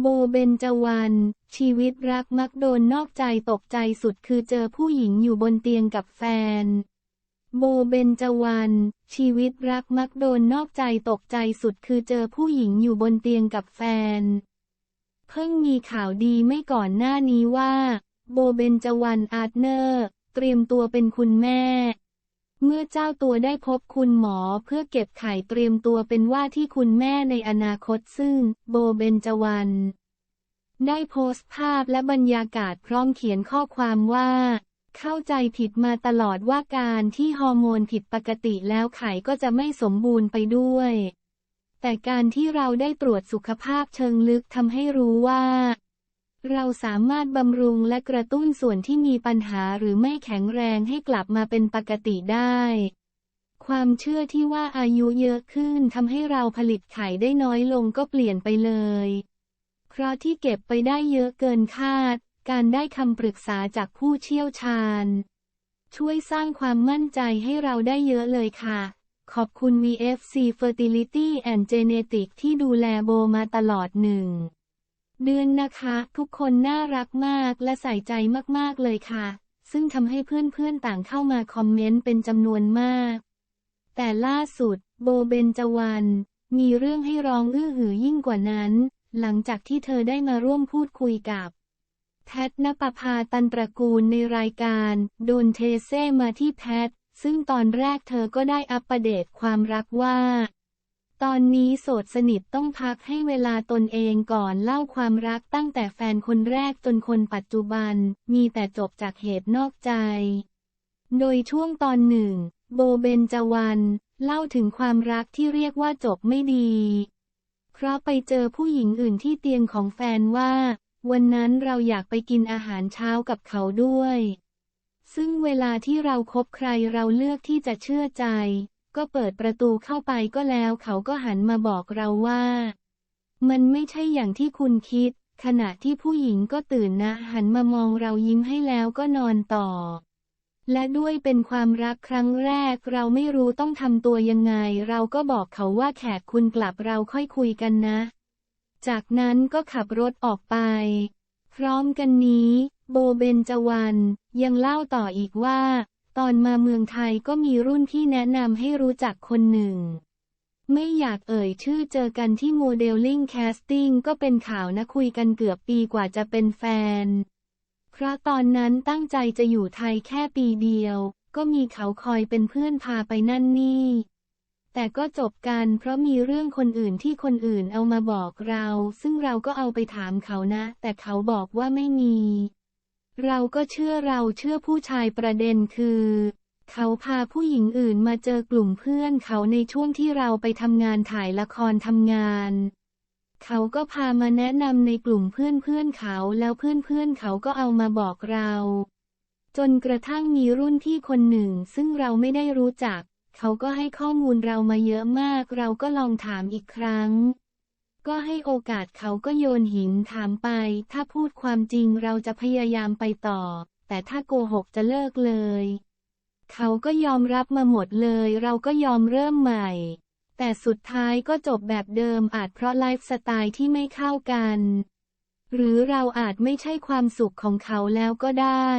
โบเบนจวรรณชีวิตรักมักโดนนอกใจตกใจสุดคือเจอผู้หญิงอยู่บนเตียงกับแฟน โบเบนจวรรณชีวิตรักมักโดนนอกใจตกใจสุดคือเจอผู้หญิงอยู่บนเตียงกับแฟน เพิ่งมีข่าวดีไม่ก่อนหน้านี้ว่า โบเบนจวรรณอาร์เนอร์ เตรียมตัวเป็นคุณแม่ เมื่อเจ้าตัวได้พบคุณหมอเพื่อเก็บไข่เตรียมตัวเป็นว่าที่คุณแม่ในอนาคตซึ่ง โบเบนจวรรณได้โพสต์ภาพและบรรยากาศพร้อมเขียนข้อความว่า เข้าใจผิดมาตลอดว่าการที่ฮอร์โมนผิดปกติแล้วไข่ก็จะไม่สมบูรณ์ไปด้วย แต่การที่เราได้ตรวจสุขภาพเชิงลึกทำให้รู้ว่า เราสามารถบำรุงและกระตุ้นส่วนที่มีปัญหาหรือไม่แข็งแรงให้กลับมาเป็นปกติได้ ความเชื่อที่ว่าอายุเยอะขึ้นทำให้เราผลิตไข่ได้น้อยลงก็เปลี่ยนไปเลย เพราะที่เก็บไปได้เยอะเกินคาด การได้คำปรึกษาจากผู้เชี่ยวชาญ ช่วยสร้างความมั่นใจให้เราได้เยอะเลยค่ะ ขอบคุณ VFC Fertility and Genetic ที่ดูแลโบมาตลอดหนึ่ง เดือนนะคะ ทุกคนน่ารักมากและใส่ใจมากๆเลยค่ะ ซึ่งทำให้เพื่อนๆต่างเข้ามาคอมเมนต์เป็นจำนวนมาก แต่ล่าสุด โบเบนจวรรณมีเรื่องให้ร้องอื้อหือยิ่งกว่านั้น หลังจากที่เธอได้มาร่วมพูดคุยกับแพทนปภาตันตระกูลในรายการ โดนเทเซ่มาที่แพท ซึ่งตอนแรกเธอก็ได้อัปเดตความรักว่า ตอนนี้โสดสนิทต้องพักให้เวลาตนเองก่อนเล่าความรักตั้งแต่แฟนคนแรกจนคนปัจจุบัน มีแต่จบจากเหตุนอกใจ โดยช่วงตอนหนึ่ง โบเบนจวรรณเล่าถึงความรักที่เรียกว่าจบไม่ดี เพราะไปเจอผู้หญิงอื่นที่เตียงของแฟนว่า วันนั้นเราอยากไปกินอาหารเช้ากับเขาด้วย ซึ่งเวลาที่เราครบใครเราเลือกที่จะเชื่อใจ ก็เปิดประตูเข้าไปก็แล้วเขาก็หันมาบอกเราว่า มันไม่ใช่อย่างที่คุณคิด ขณะที่ผู้หญิงก็ตื่นนะ หันมามองเรายิ้มให้แล้วก็นอนต่อ และด้วยเป็นความรักครั้งแรกเราไม่รู้ต้องทำตัวยังไง เราก็บอกเขาว่าแขกคุณกลับเราค่อยคุยกันนะ จากนั้นก็ขับรถออกไป พร้อมกันนี้ โบเบนจวรรณยังเล่าต่ออีกว่า ตอนมาเมืองไทยก็มีรุ่นพี่แนะนำให้รู้จักคนหนึ่ง ไม่อยากเอ่ยชื่อเจอกันที่โมเดลลิ่งแคสติ้งก็เป็นข่าวนะคุยกันเกือบปีกว่าจะเป็นแฟน เพราะตอนนั้นตั้งใจจะอยู่ไทยแค่ปีเดียว ก็มีเขาคอยเป็นเพื่อนพาไปนั่นนี่ แต่ก็จบกันเพราะมีเรื่องคนอื่นที่คนอื่นเอามาบอกเรา ซึ่งเราก็เอาไปถามเขานะ แต่เขาบอกว่าไม่มี เราก็เชื่อเราเชื่อผู้ชายประเด็นคือ เขาพาผู้หญิงอื่นมาเจอกลุ่มเพื่อนเขาในช่วงที่เราไปทำงานถ่ายละครทำงาน เขาก็พามาแนะนำในกลุ่มเพื่อนเพื่อนเขาแล้วเพื่อนเพื่อนเขาก็เอามาบอกเรา จนกระทั่งมีรุ่นพี่คนหนึ่งซึ่งเราไม่ได้รู้จัก เขาก็ให้ข้อมูลเรามาเยอะมาก เราก็ลองถามอีกครั้ง ก็ให้โอกาสเขาก็โยนหินถามไป ถ้าพูดความจริงเราจะพยายามไปต่อ แต่ถ้าโกหกจะเลิกเลย เขาก็ยอมรับมาหมดเลย เราก็ยอมเริ่มใหม่ แต่สุดท้ายก็จบแบบเดิมอาจเพราะไลฟ์สไตล์ที่ไม่เข้ากัน หรือเราอาจไม่ใช่ความสุขของเขาแล้วก็ได้